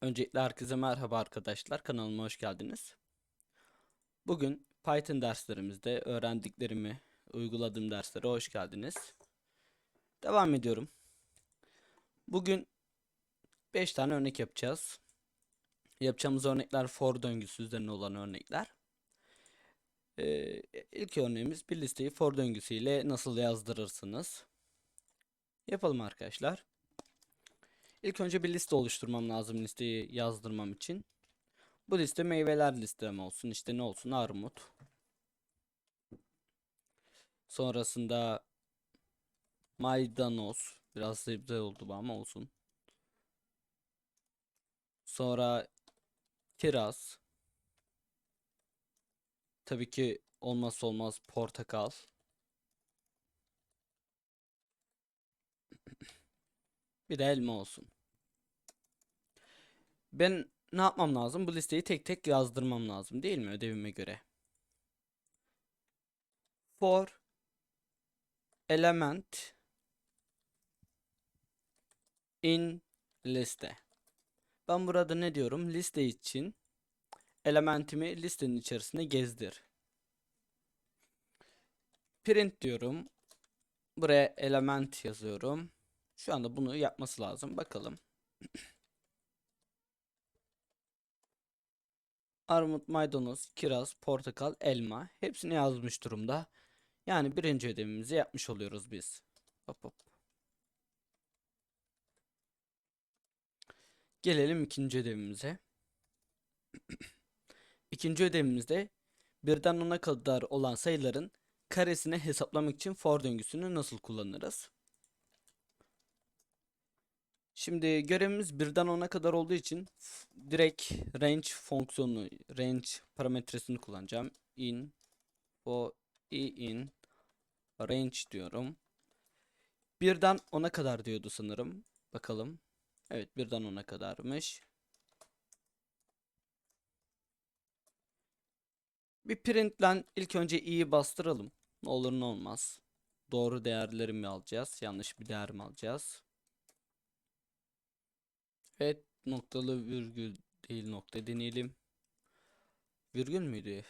Öncelikle herkese merhaba arkadaşlar. Kanalıma hoş geldiniz. Bugün Python derslerimizde öğrendiklerimi uyguladığım derslere hoş geldiniz. Devam ediyorum. Bugün 5 tane örnek yapacağız. Yapacağımız örnekler for döngüsü üzerine olan örnekler. Ee, ilk örneğimiz bir listeyi for döngüsüyle nasıl yazdırırsınız? Yapalım arkadaşlar. İlk önce bir liste oluşturmam lazım listeyi yazdırmam için. Bu liste meyveler listem olsun. İşte ne olsun? Armut. Sonrasında maydanoz. Biraz sebze oldu bu ama olsun. Sonra kiraz. Tabii ki olmazsa olmaz portakal. Bir de elma olsun. Ben ne yapmam lazım? Bu listeyi tek tek yazdırmam lazım değil mi ödevime göre? For element in liste. Ben burada ne diyorum? Liste için elementimi listenin içerisine gezdir. Print diyorum. Buraya element yazıyorum. Şu anda bunu yapması lazım. Bakalım. Armut, maydanoz, kiraz, portakal, elma hepsini yazmış durumda. Yani birinci ödevimizi yapmış oluyoruz biz. Hop hop. Gelelim ikinci ödevimize. İkinci ödevimizde birden ona kadar olan sayıların karesini hesaplamak için for döngüsünü nasıl kullanırız? Şimdi görevimiz birden 10'a kadar olduğu için direkt range fonksiyonu, range parametresini kullanacağım. In for i in range diyorum. Birden 10'a kadar diyordu sanırım. Bakalım. Evet birden 10'a kadarmış. Bir printle ilk önce i'yi bastıralım. Ne olur ne olmaz. Doğru değerleri mi alacağız? Yanlış bir değer mi alacağız? Evet noktalı virgül değil nokta deneyelim. Virgül müydü?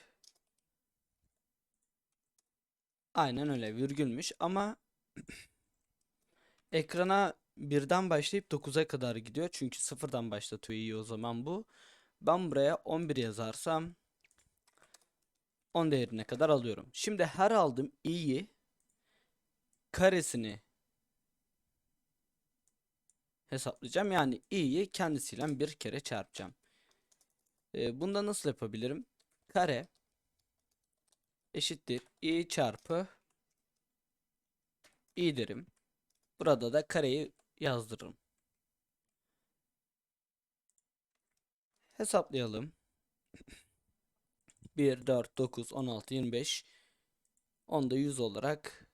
Aynen öyle virgülmüş ama ekrana birden başlayıp 9'a kadar gidiyor. Çünkü sıfırdan başlatıyor iyi o zaman bu. Ben buraya 11 yazarsam 10 değerine kadar alıyorum. Şimdi her aldığım i'yi karesini hesaplayacağım. Yani i'yi kendisiyle bir kere çarpacağım. Ee, bunda nasıl yapabilirim? Kare eşittir i çarpı i derim. Burada da kareyi yazdırırım. Hesaplayalım. 1, 4, 9, 16, 25 10'da 100 olarak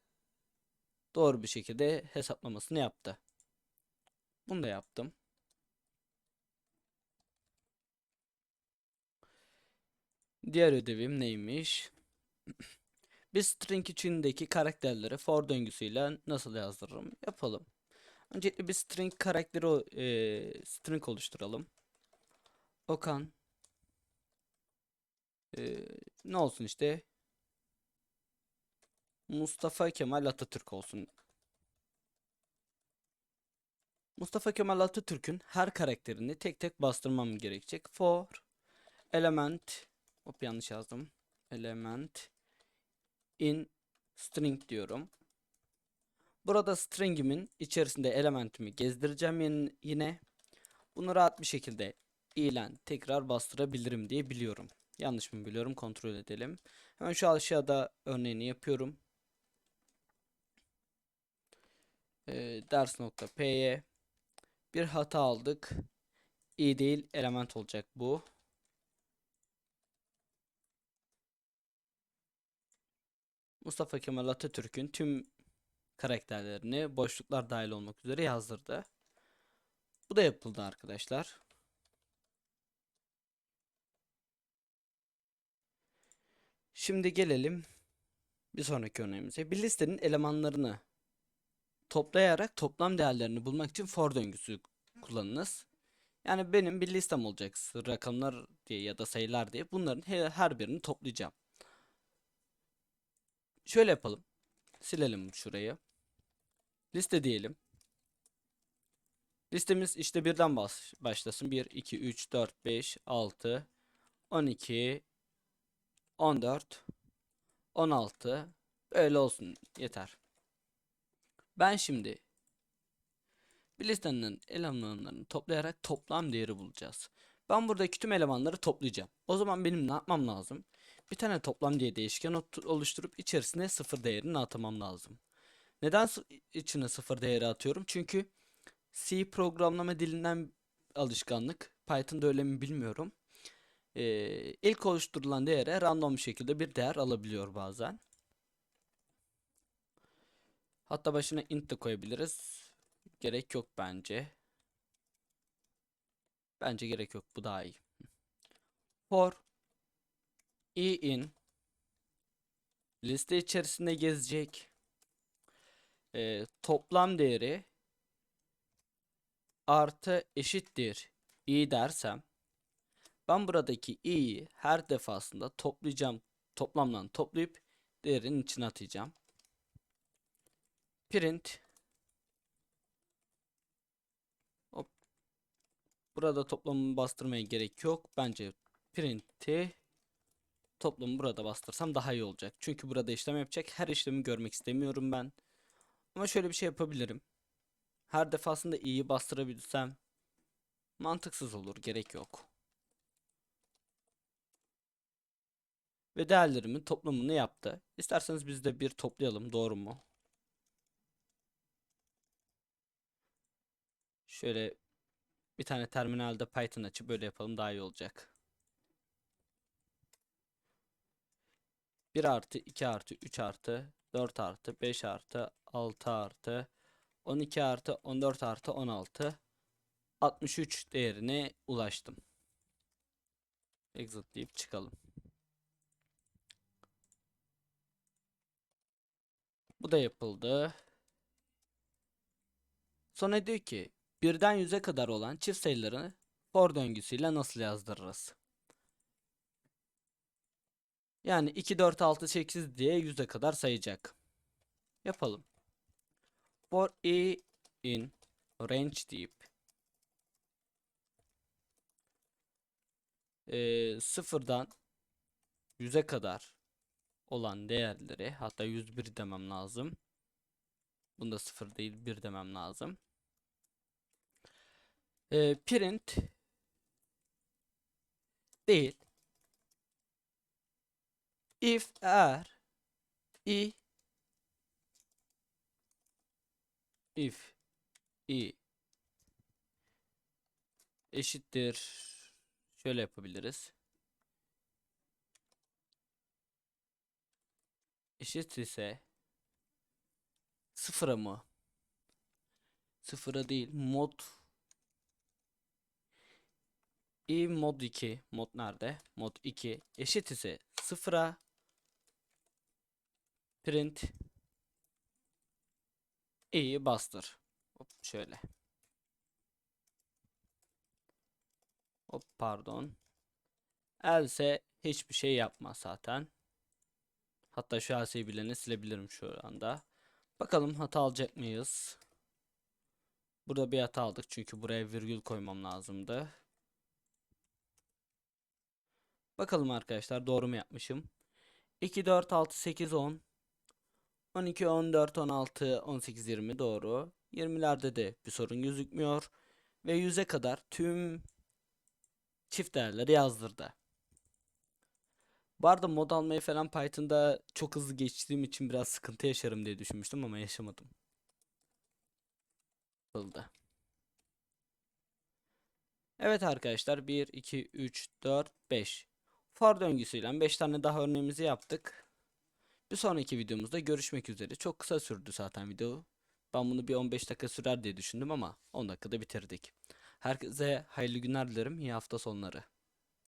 doğru bir şekilde hesaplamasını yaptı. Bunu da yaptım. Diğer ödevim neymiş? Bir string içindeki karakterleri for döngüsüyle nasıl yazdırırım? Yapalım. Öncelikle bir string karakteri e, string oluşturalım. Okan e, ne olsun işte Mustafa Kemal Atatürk olsun. Mustafa Kemal Atatürk'ün her karakterini tek tek bastırmam gerekecek. For element hop yanlış yazdım. Element in string diyorum. Burada string'imin içerisinde elementimi gezdireceğim yine. Bunu rahat bir şekilde ile tekrar bastırabilirim diye biliyorum. Yanlış mı biliyorum kontrol edelim. Hemen şu aşağıda örneğini yapıyorum. Ee, ders.p'ye bir hata aldık. i değil element olacak bu. Mustafa Kemal Atatürk'ün tüm karakterlerini boşluklar dahil olmak üzere yazdırdı. Bu da yapıldı arkadaşlar. Şimdi gelelim bir sonraki örneğimize. Bir listenin elemanlarını toplayarak toplam değerlerini bulmak için for döngüsü kullanınız. Yani benim bir listem olacak rakamlar diye ya da sayılar diye bunların he- her birini toplayacağım. Şöyle yapalım. Silelim şurayı. Liste diyelim. Listemiz işte birden başlasın. 1, 2, 3, 4, 5, 6, 12, 14, 16. Öyle olsun yeter. Ben şimdi bir listenin elemanlarını toplayarak toplam değeri bulacağız. Ben buradaki tüm elemanları toplayacağım. O zaman benim ne yapmam lazım? Bir tane toplam diye değişken oluşturup içerisine sıfır değerini atamam lazım. Neden içine sıfır değeri atıyorum? Çünkü C programlama dilinden alışkanlık. Python'da öyle mi bilmiyorum. Ee, ilk oluşturulan değere random bir şekilde bir değer alabiliyor bazen. Hatta başına int de koyabiliriz. Gerek yok bence. Bence gerek yok. Bu daha iyi. For i in liste içerisinde gezecek Ee, toplam değeri artı eşittir i dersem ben buradaki i'yi her defasında toplayacağım toplamdan toplayıp değerinin içine atacağım. Print Hop. Burada toplamı bastırmaya gerek yok. Bence print'i toplamı burada bastırsam daha iyi olacak. Çünkü burada işlem yapacak. Her işlemi görmek istemiyorum ben. Ama şöyle bir şey yapabilirim. Her defasında i'yi bastırabilsem mantıksız olur. Gerek yok. Ve değerlerimin toplamını yaptı. İsterseniz biz de bir toplayalım. Doğru mu? Şöyle bir tane terminalde Python açıp böyle yapalım daha iyi olacak. 1 artı 2 artı 3 artı 4 artı 5 artı 6 artı 12 artı 14 artı 16 63 değerine ulaştım. Exit deyip çıkalım. Bu da yapıldı. Sonra diyor ki birden 100'e kadar olan çift sayılarını for döngüsüyle nasıl yazdırırız? Yani 2, 4, 6, 8 diye 100'e kadar sayacak. Yapalım. For i in range deyip e, sıfırdan 100'e kadar olan değerleri hatta 101 demem lazım. Bunda 0 değil 1 demem lazım. E, print değil if eğer i if i eşittir şöyle yapabiliriz. Eşit ise sıfıra mı? Sıfıra değil mod i mod 2 mod nerede? Mod 2 eşit ise sıfıra print i'yi bastır. Hop şöyle. Hop pardon. Else hiçbir şey yapmaz zaten. Hatta şu else'yi bileni silebilirim şu anda. Bakalım hata alacak mıyız? Burada bir hata aldık çünkü buraya virgül koymam lazımdı. Bakalım arkadaşlar doğru mu yapmışım? 2, 4, 6, 8, 10. 12, 14, 16, 18, 20 doğru. 20'lerde de bir sorun gözükmüyor. Ve 100'e kadar tüm çift değerleri yazdırdı. Bu arada mod almayı falan Python'da çok hızlı geçtiğim için biraz sıkıntı yaşarım diye düşünmüştüm ama yaşamadım. Yapıldı. Evet arkadaşlar 1, 2, 3, 4, 5. For döngüsüyle 5 tane daha örneğimizi yaptık. Bir sonraki videomuzda görüşmek üzere. Çok kısa sürdü zaten video. Ben bunu bir 15 dakika sürer diye düşündüm ama 10 dakikada bitirdik. Herkese hayırlı günler dilerim. İyi hafta sonları.